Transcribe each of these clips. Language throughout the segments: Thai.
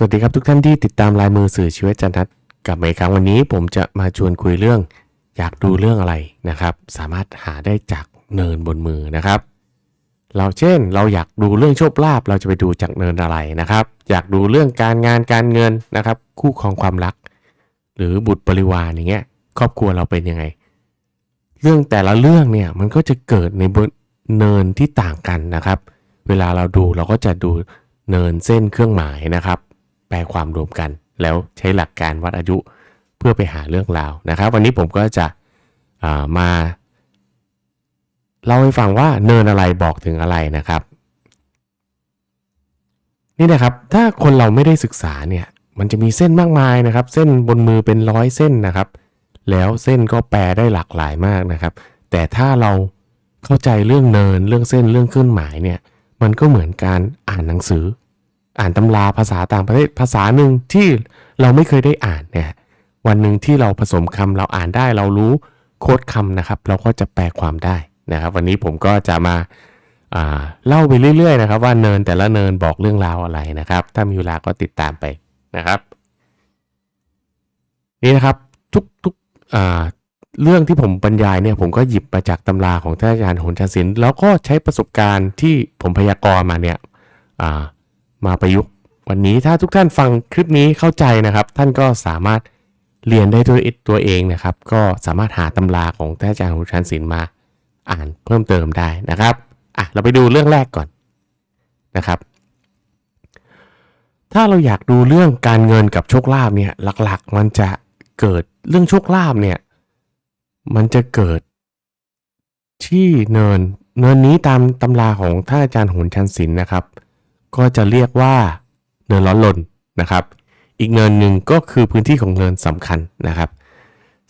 สวัสดีครับทุกท่านที่ติดตามลายมือสื่อชีวิตจันทัศน์กลับมาอีกครั้งวันนี้ผมจะมาชวนคุยเรื่อง อยากดูเรื่องอะไรนะครับ สามารถหาได้จากเนินบนมือนะครับ เราเช่นเราอยากดูเรื่องโชคลาภเราจะไปดูจากเนินอะไรนะครับ อยากดูเรื่องการงานการเงินนะครับ คู่ครองความรัก หรือบุตรบริวารอย่างเงี้ยครอบครัวเราเป็นยังไง เรื่องแต่ละเรื่องเนี่ยมันก็จะเกิดในบนเนินที่ต่างกันนะครับ เวลาเราดูเราก็จะดูเนินเส้นเครื่องหมายนะครับ แปลความรวมกัน แล้วใช้หลักการวัดอายุเพื่อไปหาเรื่องราวนะครับ วันนี้ผมก็จะามาเล่าให้ฟังว่าเนินอะไรบอกถึงอะไรนะครับ นี่นะครับถ้าคนเราไม่ได้ศึกษาเนี่ยมันจะมีเส้นมากมายนะครับ เส้นบนมือเป็นร้อยเส้นนะครับ แล้วเส้นก็แปลได้หลากหลายมากนะครับ แต่ถ้าเราเข้าใจเรื่องเนินเรื่องเส้นเรื่องเครื่องหมายเนี่ยมันก็เหมือนการอ่านหนังสือ อ่านตำราภาษาต่างประเทศภาษาหนึ่งที่เราไม่เคยได้อ่านเนี่ยวันหนึ่งที่เราผสมคำเราอ่านได้เรารู้โค้ดคำนะครับ เราก็จะแปลความได้นะครับ วันนี้ผมก็จะมาาเล่าไปเรื่อยๆนะครับ ว่าเนินแต่ละเนินบอกเรื่องราวอะไรนะครับ ถ้ามีเวลาก็ติดตามไปนะครับ นี่นะครับทุกทุกเรื่องที่ผมบรรยายเนี่ยผมก็หยิบมาจากตำราของท่านอาจารย์โหนชาศิลป์แล้วก็ใช้ประสบการณ์ที่ผมพยากรณ์มาเนี่ยอ่า มาประยุกต์วันนี้ถ้าทุกท่านฟังคลิปนี้เข้าใจนะครับ ท่านก็สามารถเรียนได้ด้วยตัวเองนะครับ ก็สามารถหาตำราของท่านอาจารย์หุชันศิลป์มาอ่านเพิ่มเติมได้นะครับอะเราไปดูเรื่องแรกก่อนนะครับ ถ้าเราอยากดูเรื่องการเงินกับโชคลาภเนี่ยหลักๆ มันจะเกิดเรื่องโชคลาภเนี่ยมันจะเกิดที่เนินเนินนี้ตามตำราของท่านอาจารย์โหนชันศิลป์นะครับ ก็จะเรียกว่าเนินร้อนลนนะครับ อีกเนินหนึ่งก็คือพื้นที่ของเนินสำคัญนะครับ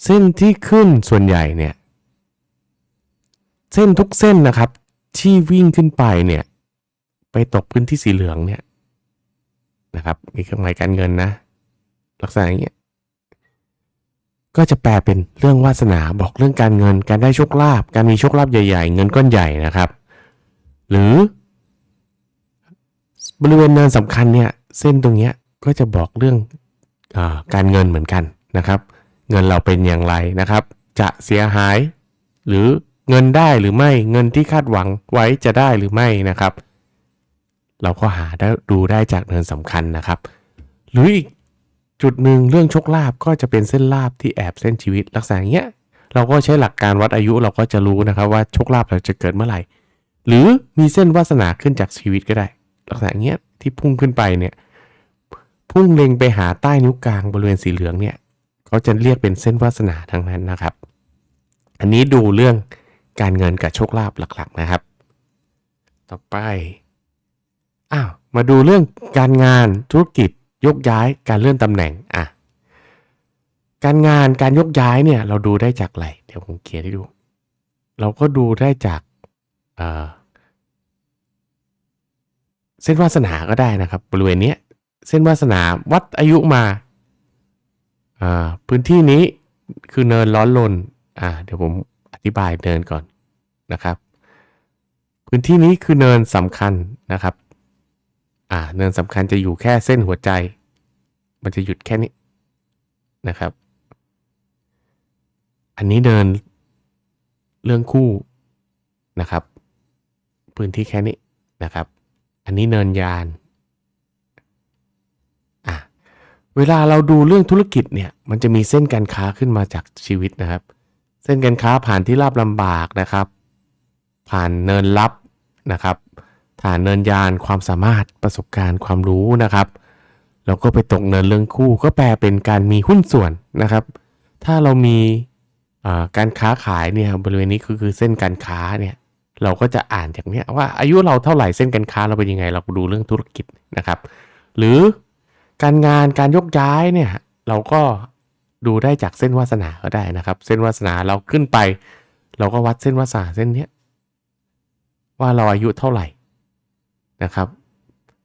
เส้นที่ขึ้นส่วนใหญ่เนี่ยเส้นทุกเส้นนะครับที่วิ่งขึ้นไปเนี่ยไปตกพื้นที่สีเหลืองเนี่ยนะครับมีเครื่องหมายการเงินนะ ลักษณะอย่างเงี้ยก็จะแปลเป็นเรื่องวาสนาบอกเรื่องการเงิน การได้โชคลาภการมีโชคลาภใหญ่ ๆ เงินก้อนใหญ่นะครับ หรือ บริเวณเนินสำคัญเนี่ยเส้นตรงเนี้ยก็จะบอกเรื่องอการเงินเหมือนกันนะครับ เงินเราเป็นอย่างไรนะครับ จะเสียหาย หรือเงินได้หรือไม่เงินที่คาดหวังไว้จะได้หรือไม่นะครับ เราก็หาได้ดูได้จากเนินสำคัญนะครับ หรืออีกจุดหนึ่งเรื่องโชคลาภก็จะเป็นเส้นลาบที่แอบเส้นชีวิตลักษณะเงี้ยเราก็ใช้หลักการวัดอายุเราก็จะรู้นะครับว่าโชคลาภเราจะเกิดเมื่อไหร่ หรือมีเส้นวาสนาขึ้นจากชีวิตก็ได้ ลักษณะเงี้ยที่พุ่งขึ้นไปเนี่ย พุ่งเล็งไปหาใต้นิ้วกลางบริเวณสีเหลืองเนี่ยเขาจะเรียกเป็นเส้นวาสนาทั้งนั้นนะครับ อันนี้ดูเรื่องการเงินกับโชคลาภหลักๆนะครับ ต่อไปอ้าวมาดูเรื่องการงานธุรกิจยกย้ายการเลื่อนตำแหน่งอะการงานการยกย้ายเนี่ยเราดูได้จากอะไรเดี๋ยวผมเขียนให้ดู เราก็ดูได้จากเอ่อ เส้นวาสนาก็ได้นะครับ บริเวณนี้เส้นวาสนาวัดอายุมาอ่าพื้นที่นี้คือเนินร้อนลนอ่าเดี๋ยวผมอธิบายเนินก่อนนะครับ พื้นที่นี้คือเนินสำคัญนะครับอ่าเนินสำคัญจะอยู่แค่เส้นหัวใจ มันจะหยุดแค่นี้นะครับ อันนี้เดินเรื่องคู่นะครับ พื้นที่แค่นี้นะครับ อันนี้เนินยานอะเวลาเราดูเรื่องธุรกิจเนี่ยมันจะมีเส้นการค้าขึ้นมาจากชีวิตนะครับ เส้นการค้าผ่านที่ราบลำบากนะครับ ผ่านเนินลับนะครับผ่านเนินยานความสามารถประสบการณ์ความรู้นะครับแล้วก็ไปตกเนินเรื่องคู่ก็แปลเป็นการมีหุ้นส่วนนะครับ ถ้าเรามีอ่าการค้าขายเนี่ยบริเวณนี้คือคือเส้นการค้าเนี่ย เราก็จะอ่านจากเนี้ยว่าอายุเราเท่าไหร่เส้นการค้าเราเป็นยังไง เราดูเรื่องธุรกิจนะครับ หรือการงานการยกย้ายเนี่ยเราก็ดูได้จากเส้นวาสนาก็ได้นะครับ เส้นวาสนาเราขึ้นไป เราก็วัดเส้นวาสนาเส้นเนี้ยว่าเราอายุเท่าไหร่นะครับ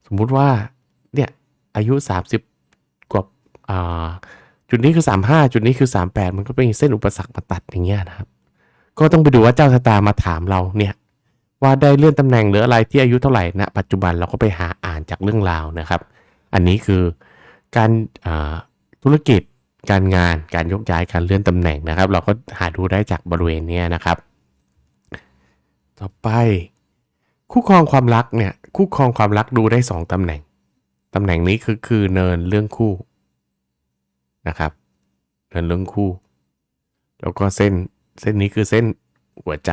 สมมุติว่าเนี่ยอายุ 30 กว่าอ่าจุดนี้คือ 35 จุดนี้คือ 38 มันก็เป็นเส้นอุปสรรคมาตัดอย่างเงี้ยนะครับ ก็ต้องไปดูว่าเจ้าชะตามาถามเราเนี่ย ว่าได้เลื่อนตำแหน่งหรืออะไรที่อายุเท่าไหร่ณปัจจุบันเราก็ไปหาอ่านจากเรื่องราวนะครับ อันนี้คือการธุรกิจการงานการยกย้ายการเลื่อนตำแหน่งนะครับ เราก็หาดูได้จากบริเวณนี้นะครับ ต่อไป คู่ครองความรักเนี่ยคู่ครองความรักดูได้ 2ตำแหน่งตำแหน่งนี้คือคือเนินเรื่องคู่นะครับเนินเรื่องคู่ แล้วก็เส้นเส้นนี้คือเส้นหัวใจ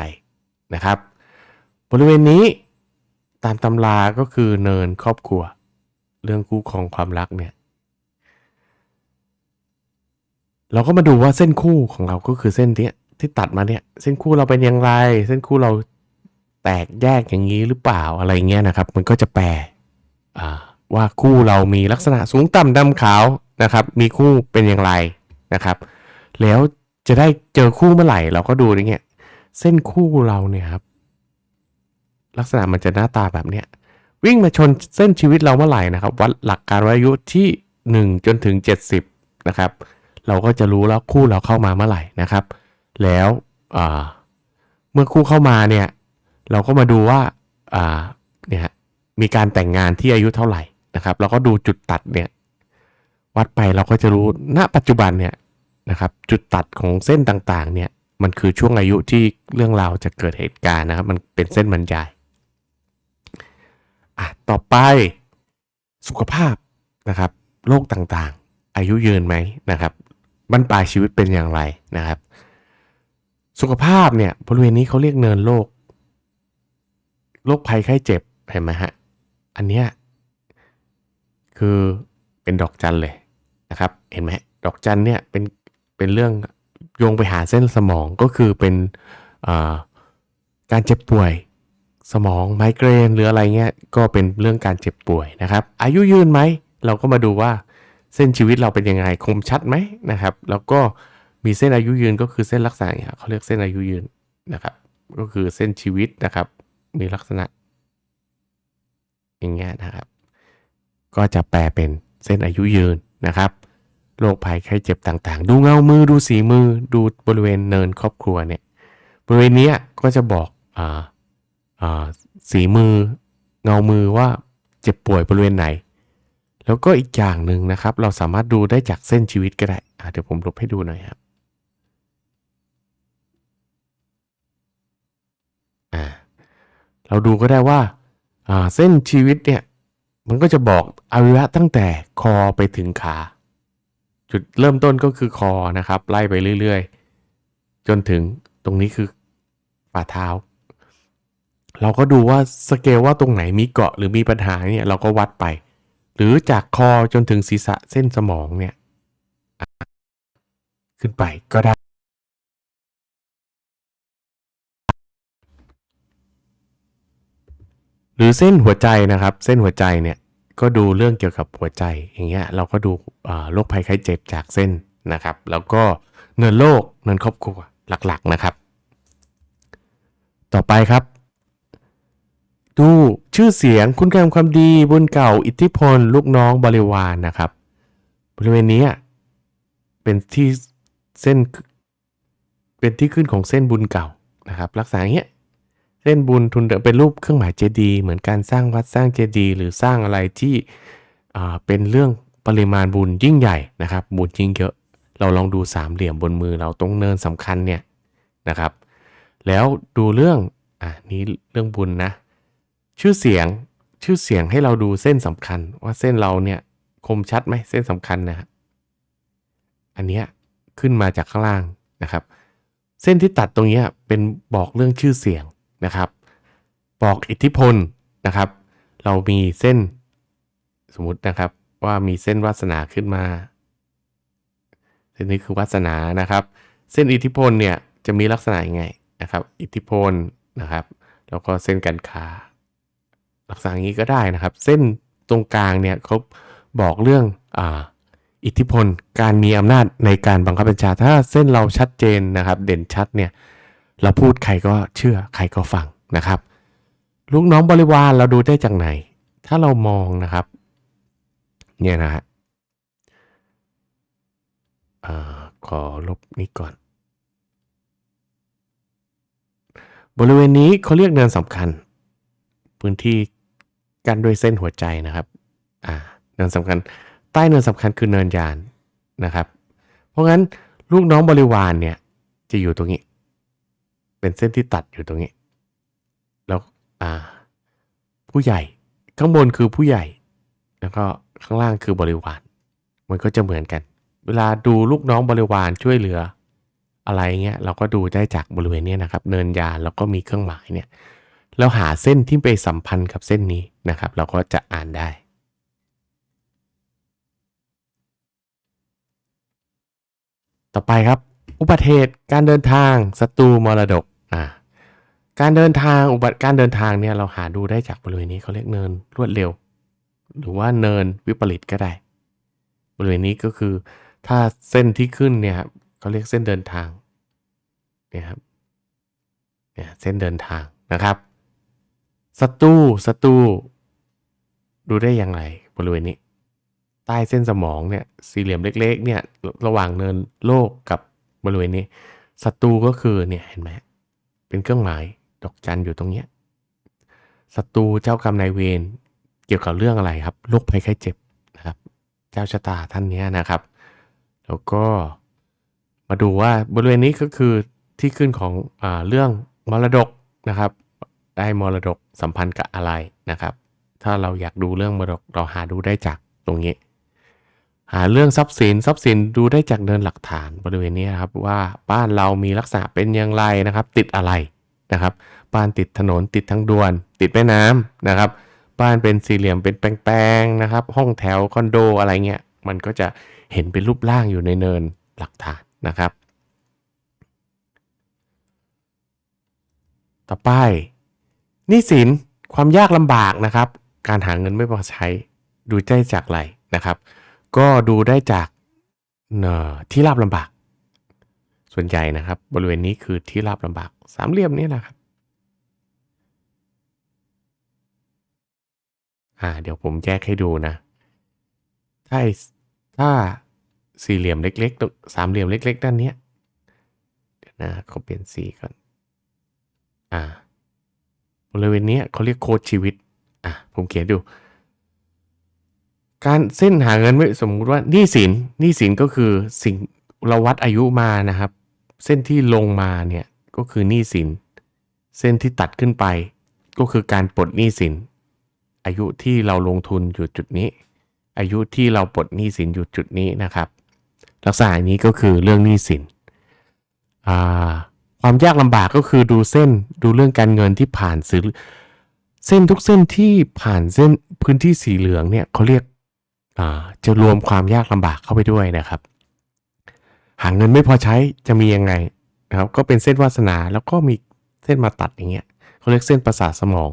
นะครับ บริเวณนี้ตามตำราก็คือเนินครอบครัว เรื่องคู่ครองความรักเนี่ยเราก็มาดูว่าเส้นคู่ของเราก็คือเส้นเนี้ยที่ตัดมาเนี่ย เส้นคู่เราเป็นอย่างไร เส้นคู่เราแตกแยกอย่างนี้หรือเปล่าอะไรเงี้ยนะครับ มันก็จะแปลว่าคู่เรามีลักษณะสูงต่ำดำขาวนะครับ มีคู่เป็นอย่างไรนะครับ แล้วจะได้เจอคู่เมื่อไหร่เราก็ดูอย่างเงี้ยเส้นคู่เราเนี่ยครับ ลักษณะมันจะหน้าตาแบบเนี้ยวิ่งมาชนเส้นชีวิตเราเมื่อไหร่นะครับ วัดหลักการวัยอายุที่ 1 จนถึง 70 นะครับ เราก็จะรู้แล้วคู่เราเข้ามาเมื่อไหร่นะครับ แล้วเมื่อคู่เข้ามาเนี่ยเราก็มาดูว่าเนี่ยมีการแต่งงานที่อายุเท่าไหร่นะครับ เราก็ดูจุดตัดเนี่ยวัดไปเราก็จะรู้ณปัจจุบันเนี่ยนะครับจุดตัดของเส้นต่างๆเนี่ยมันคือช่วงอายุที่เรื่องราวจะเกิดเหตุการณ์นะครับ มันเป็นเส้นบรรยาย อะต่อไปสุขภาพนะครับโรคต่างๆ อายุยืนไหมนะครับบรรปลายชีวิตเป็นอย่างไรนะครับ สุขภาพเนี่ยบริเวณนี้เขาเรียกเนินโรคโรคภัยไข้เจ็บเห็นไหมฮะอันเนี้ยคือเป็นดอกจันเลยนะครับเห็นไหมดอกจันเนี่ยเป็นเป็นเรื่องโยงไปหาเส้นสมองก็คือเป็นการเจ็บป่วย สมองไมเกรนหรืออะไรเงี้ยก็เป็นเรื่องการเจ็บป่วยนะครับ อายุยืนไหม เราก็มาดูว่าเส้นชีวิตเราเป็นยังไงคมชัดไหมนะครับ แล้วก็มีเส้นอายุยืนก็คือเส้นลักษณะเงี้ยเขาเรียกเส้นอายุยืนนะครับ ก็คือเส้นชีวิตนะครับ มีลักษณะ อย่างเงี้ยนะครับ ก็จะแปลเป็นเส้นอายุยืนนะครับโรคภัยไข้เจ็บต่างๆ ดูเงามือดูสีมือดูบริเวณเนินครอบครัวเนี่ยบริเวณนี้ก็จะบอกอ่า สีมือเงามือว่าเจ็บป่วยบริเวณไหน แล้วก็อีกอย่างหนึ่งนะครับ เราสามารถดูได้จากเส้นชีวิตก็ได้เดี๋ยวผมลบให้ดูหน่อยครับเราดูก็ได้ว่าอ่าเส้นชีวิตเนี่ยมันก็จะบอกอวัยวะตั้งแต่คอไปถึงขา จุดเริ่มต้นก็คือคอนะครับ ไล่ไปเรื่อย ๆ จนถึงตรงนี้คือฝ่าเท้า เราก็ดูว่าสเกลว่าตรงไหนมีเกาะหรือมีปัญหาเนี่ยเราก็วัดไป หรือจากคอจนถึงศีรษะเส้นสมองเนี่ยขึ้นไปก็ได้ หรือเส้นหัวใจนะครับ เส้นหัวใจเนี่ยก็ดูเรื่องเกี่ยวกับหัวใจอย่างเงี้ยเราก็ดูโรคภัยไข้เจ็บจากเส้นนะครับ แล้วก็เงินโลกเงินครอบครัวหลักๆนะครับ ต่อไปครับ ดูชื่อเสียงคุณงามความดีบุญเก่าอิทธิพล ลูกน้องบริวารนะครับ บริเวณนี้เป็นที่เส้นเป็นที่ขึ้นของเส้นบุญเก่านะครับ ลักษณะอย่างเงี้ยเส้นบุญทุนเดิมเป็นรูปเครื่องหมายเจดีย์เหมือนการสร้างวัดสร้างเจดีย์หรือสร้างอะไรที่เป็นเรื่องปริมาณบุญยิ่งใหญ่นะครับ บุญยิ่งเยอะ เราลองดูสามเหลี่ยมบนมือเราตรงเนินสำคัญเนี่ยนะครับ แล้วดูเรื่องอะนี้เรื่องบุญนะ ชื่อเสียงชื่อเสียงให้เราดูเส้นสำคัญ ว่าเส้นเราเนี่ยคมชัดไหมเส้นสำคัญนะฮะอันเนี้ยขึ้นมาจากข้างล่างนะครับ เส้นที่ตัดตรงเนี้ยเป็นบอกเรื่องชื่อเสียงนะครับ บอกอิทธิพลนะครับ เรามีเส้นสมมตินะครับว่ามีเส้นวาสนาขึ้นมา เส้นนี้คือวาสนานะครับ เส้นอิทธิพลเนี่ยจะมีลักษณะยังไงนะครับ อิทธิพลนะครับ แล้วก็เส้นการค้า ลักษณะอย่างนี้ก็ได้นะครับ เส้นตรงกลางเนี่ยเขาบอกเรื่องออิทธิพล การมีอำนาจในการบังคับบัญชา ถ้าเส้นเราชัดเจนนะครับ เด่นชัดเนี่ยเราพูดใครก็เชื่อใครก็ฟังนะครับ ลูกน้องบริวารเราดูได้จากไหน ถ้าเรามองนะครับเนี่ยนะฮะขอลบนี้ก่อน บริเวณนี้เขาเรียกเนินสำคัญ พื้นที่ กันด้วยเส้นหัวใจนะครับอ่าเนินสำคัญ ใต้เนินสำคัญคือเนินยานนะครับ เพราะงั้นลูกน้องบริวารเนี่ยจะอยู่ตรงนี้ เป็นเส้นที่ตัดอยู่ตรงนี้ แล้วอ่าผู้ใหญ่ข้างบนคือผู้ใหญ่ แล้วก็ข้างล่างคือบริวาร มันก็จะเหมือนกัน เวลาดูลูกน้องบริวารช่วยเหลือ อะไรเงี้ยเราก็ดูได้จากบริเวณนี้นะครับ เนินยานแล้วก็มีเครื่องหมายเนี่ยแล้วหาเส้นที่ไปสัมพันธ์กับเส้นนี้ นะครับ เราก็จะอ่านได้ ต่อไปครับ อุบัติเหตุการเดินทางศัตรูมรดกอ่าการเดินทางอุบัติการเดินทางเนี่ยเราหาดูได้จากบริเวณนี้เขาเรียกเนินรวดเร็ว หรือว่าเนินวิปริตก็ได้ บริเวณนี้ก็คือถ้าเส้นที่ขึ้นเนี่ยครับเขาเรียกเส้นเดินทางเนี่ยครับเนี่ยเส้นเดินทางนะครับ ศัตรูศัตรูดูได้อย่างไรบริเวณนี้ ใต้เส้นสมองเนี่ยสี่เหลี่ยมเล็ก ๆ เนี่ยระหว่างเนินโลกกับบริเวณนี้ศัตรูก็คือเนี่ยเห็นไหมเป็นเครื่องหมายดอกจันอยู่ตรงเนี้ยศัตรูเจ้ากรรมนายเวรเกี่ยวกับเรื่องอะไรครับโรคภัยไข้เจ็บนะครับ เจ้าชะตาท่านเนี้ยนะครับ แล้วก็มาดูว่าบริเวณนี้ก็คือที่ขึ้นของอเรื่องมรดกนะครับ ได้มรดกสัมพันธ์กับอะไรนะครับ ถ้าเราอยากดูเรื่องมรดกเราหาดูได้จากตรงนี้ หาเรื่องทรัพย์สินทรัพย์สินดูได้จากเดินหลักฐานบริเวณนี้นครับว่าบ้านเรามีลักษณะเป็นอย่างไรนะครับ ติดอะไรนะครับ บ้านติดถนนติดทางด่วน ติดแม่น้ำนะครับ บ้านเป็นสี่เหลี่ยมเป็นแปลงๆนะครับ ห้องแถวคอนโดอะไรเงี้ยมันก็จะเห็นเป็นรูปร่างอยู่ในเนินหลักฐานนะครับ ต่อไป นี้สินความยากลำบากนะครับ การหาเงินไม่พอใช้ดูได้จากอะไรนะครับ ก็ดูได้จากเอ่อที่ราบลำบาก ส่วนใหญ่นะครับ บริเวณนี้คือที่ราบลำบาก สามเหลี่ยมนี่แหละครับอ่าเดี๋ยวผมแยกให้ดูนะถ้าถ้าสี่เหลี่ยมเล็กๆตรงสามเหลี่ยมเล็ก ๆ ด้านเนี้ยเดี๋ยวนะเขาเปลี่ยนสีก่อนอ่า บริเวณนี้เขาเรียกโค้ดชีวิตอะผมเขียนดู การเส้นหาเงินไม่สมมุติว่าหนี้สินหนี้สินก็คือสิ่งเราวัดอายุมานะครับ เส้นที่ลงมาเนี่ยก็คือหนี้สิน เส้นที่ตัดขึ้นไป ก็คือการปลดหนี้สิน อายุที่เราลงทุนอยู่จุดนี้ อายุที่เราปลดหนี้สินอยู่จุดนี้นะครับ ลักษณะนี้ก็คือเรื่องหนี้สินอ่า ความยากลำบากก็คือดูเส้นดูเรื่องการเงินที่ผ่านซื้อเส้นทุกเส้นที่ผ่านเส้นพื้นที่สีเหลืองเนี่ยเขาเรียกจะรวมความยากลำบากเข้าไปด้วยนะครับ หาเงินไม่พอใช้จะมียังไงนะครับ ก็เป็นเส้นวาสนาแล้วก็มีเส้นมาตัดอย่างเงี้ยเขาเรียกเส้นประสาทสมอง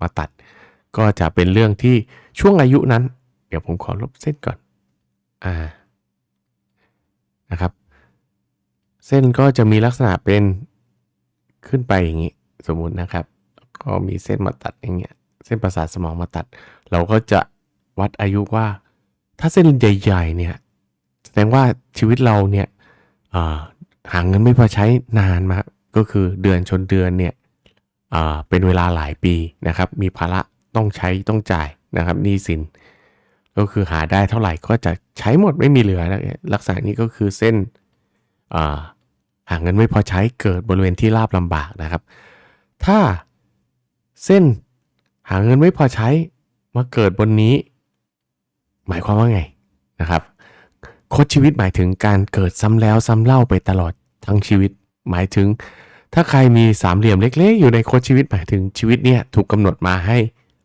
มาตัด ก็จะเป็นเรื่องที่ช่วงอายุนั้น เดี๋ยวผมขอลบเส้นก่อนอ่านะครับ เส้นก็จะมีลักษณะเป็นขึ้นไปอย่างนี้ สมมุตินะครับ ก็มีเส้นมาตัดอย่างเงี้ยเส้นประสาทสมองมาตัด เราก็จะวัดอายุว่า ถ้าเส้นใหญ่ๆเนี่ยแสดงว่าชีวิตเราเนี่ยอ่าหาเงินไม่พอใช้นานมากก็คือเดือนชนเดือนเนี่ยเป็นเวลาหลายปีนะครับ มีภาระต้องใช้ต้องจ่ายนะครับหนี้สิน ก็คือหาได้เท่าไหร่ก็จะใช้หมดไม่มีเหลือ ลักษณะนี้ก็คือเส้น หาเงินไม่พอใช้เกิดบริเวณที่ราบลำบากนะครับ ถ้าเส้นหาเงินไม่พอใช้มาเกิดบนนี้ หมายความว่าไงนะครับโคดชีวิตหมายถึงการเกิดซ้ำแล้วซ้ำเล่าไปตลอดทั้งชีวิต หมายถึง ถ้าใครมีสามเหลี่ยมเล็ก ๆ อยู่ในโค้ดชีวิตหมายถึงชีวิตเนี่ยถูกกำหนดมาให้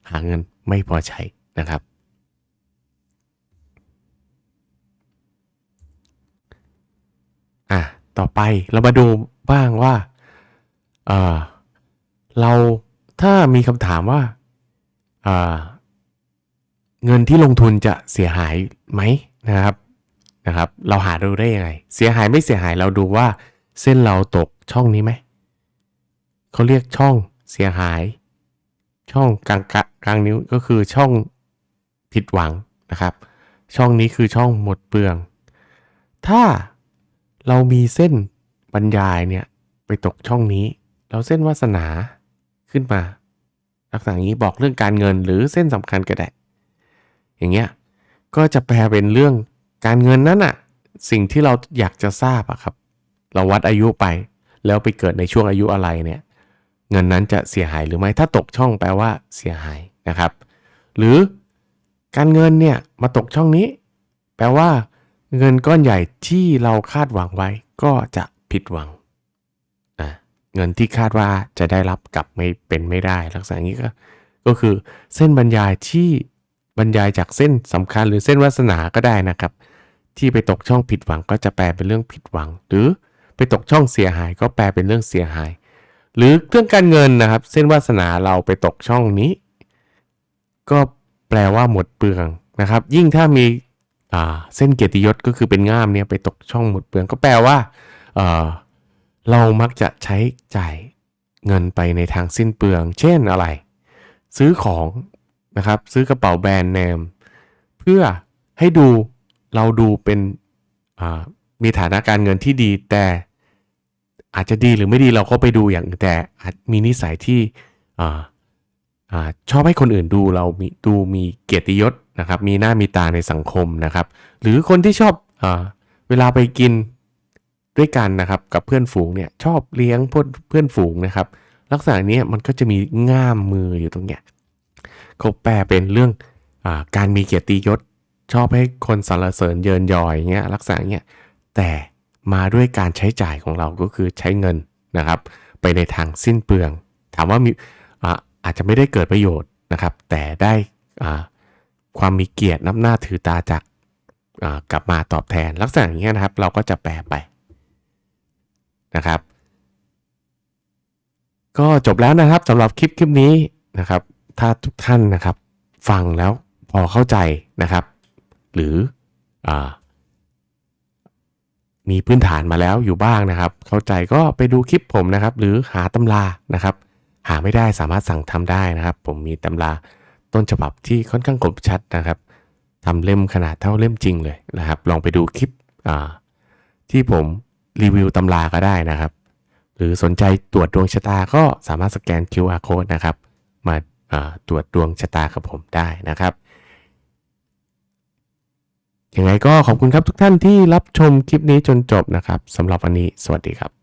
หาเงินไม่พอใช้นะครับ อะ ต่อไปเรามาดูบ้างว่าเออเราถ้ามีคำถามว่าเออเงินที่ลงทุนจะเสียหายไหมนะครับนะครับ เราหาดูได้ยังไง เสียหายไม่เสียหายเราดูว่าเส้นเราตกช่องนี้ไหมเขาเรียกช่องเสียหาย ช่องกลางกะกลางนิ้วก็คือช่องผิดหวังนะครับ ช่องนี้คือช่องหมดเปลือง ถ้า เรามีเส้นบรรยายเนี่ยไปตกช่องนี้แล้วเส้นวาสนาขึ้นมา ลักษณะนี้บอกเรื่องการเงินหรือเส้นสำคัญก็ได้อย่างเงี้ยก็จะแปลเป็นเรื่องการเงินนั่นอะสิ่งที่เราอยากจะทราบอะครับ เราวัดอายุไป แล้วไปเกิดในช่วงอายุอะไรเนี่ยเงินนั้นจะเสียหายหรือไม่ถ้าตกช่องแปลว่าเสียหายนะครับ หรือการเงินเนี่ยมาตกช่องนี้ แปลว่า เงินก้อนใหญ่ที่เราคาดหวังไว้ก็จะผิดหวังอะเงินที่คาดว่าจะได้รับกลับไม่เป็นไม่ได้ ลักษณะนี้ก็ก็คือเส้นบรรยายที่บรรยายจากเส้นสำคัญหรือเส้นวาสนาก็ได้นะครับ ที่ไปตกช่องผิดหวังก็จะแปลเป็นเรื่องผิดหวัง หรือไปตกช่องเสียหายก็แปลเป็นเรื่องเสียหาย หรือเรื่องการเงินนะครับ เส้นวาสนาเราไปตกช่องนี้ ก็แปลว่าหมดเปลืองนะครับ ยิ่งถ้ามี เส้นเกียรติยศก็คือเป็นง่ามเนี่ยไปตกช่องหมดเปลืองก็แปลว่าเเรามักจะใช้จ่ายเงินไปในทางสิ้นเปลือง เช่นอะไร ซื้อของนะครับซื้อกระเป๋าแบรนด์เนม เพื่อให้ดูเราดูเป็นมีฐานะการเงินที่ดีแต่อาจจะดีหรือไม่ดีเราก็ไปดูอย่างแต่มีนิสัยที่ อชอบให้คนอื่นดูเรามีดูมีเกียรติยศนะครับมีหน้ามีตาในสังคมนะครับ หรือคนที่ชอบอเวลาไปกินด้วยกันนะครับกับเพื่อนฝูงเนี่ยชอบเลี้ยงเพื่อนเพื่อนฝูงนะครับ ลักษณะนี้มันก็จะมีง่ามมืออยู่ตรงเนี้ยเขาแปลเป็นเรื่องอการมีเกียรติยศ ชอบให้คนสรรเสริญเยินยออย่างเงี้ยลักษณะเนี้ยแต่มาด้วยการใช้จ่ายของเราก็คือใช้เงินนะครับ ไปในทางสิ้นเปลือง ถามว่ามี อาจจะไม่ได้เกิดประโยชน์นะครับ แต่ได้ความมีเกียรติน้ำหน้าถือตาจากกลับมาตอบแทน ลักษณะอย่างเงี้นะครับ เราก็จะแปลไปนะครับ ก็จบแล้วนะครับสำหรับคลิปคลิปนี้นะครับ ถ้าทุกท่านนะครับ ฟังแล้วพอเข้าใจนะครับ หรืออมีพื้นฐานมาแล้วอยู่บ้างนะครับ เข้าใจก็ไปดูคลิปผมนะครับ หรือหาตำรานะครับ หาไม่ได้สามารถสั่งทำได้นะครับ ผมมีตำราต้นฉบับที่ค่อนข้างคมชัดนะครับทำเล่มขนาดเท่าเล่มจริงเลยนะครับ ลองไปดูคลิปที่ผมรีวิวตำราก็ได้นะครับ หรือสนใจตรวจดวงชะตาก็สามารถสแกน QR code นะครับ มาาตรวจดวงชะตากับผมได้นะครับยังไงก็ขอบคุณครับทุกท่านที่รับชมคลิปนี้จนจบนะครับสำหรับวันนี้สวัสดีครับ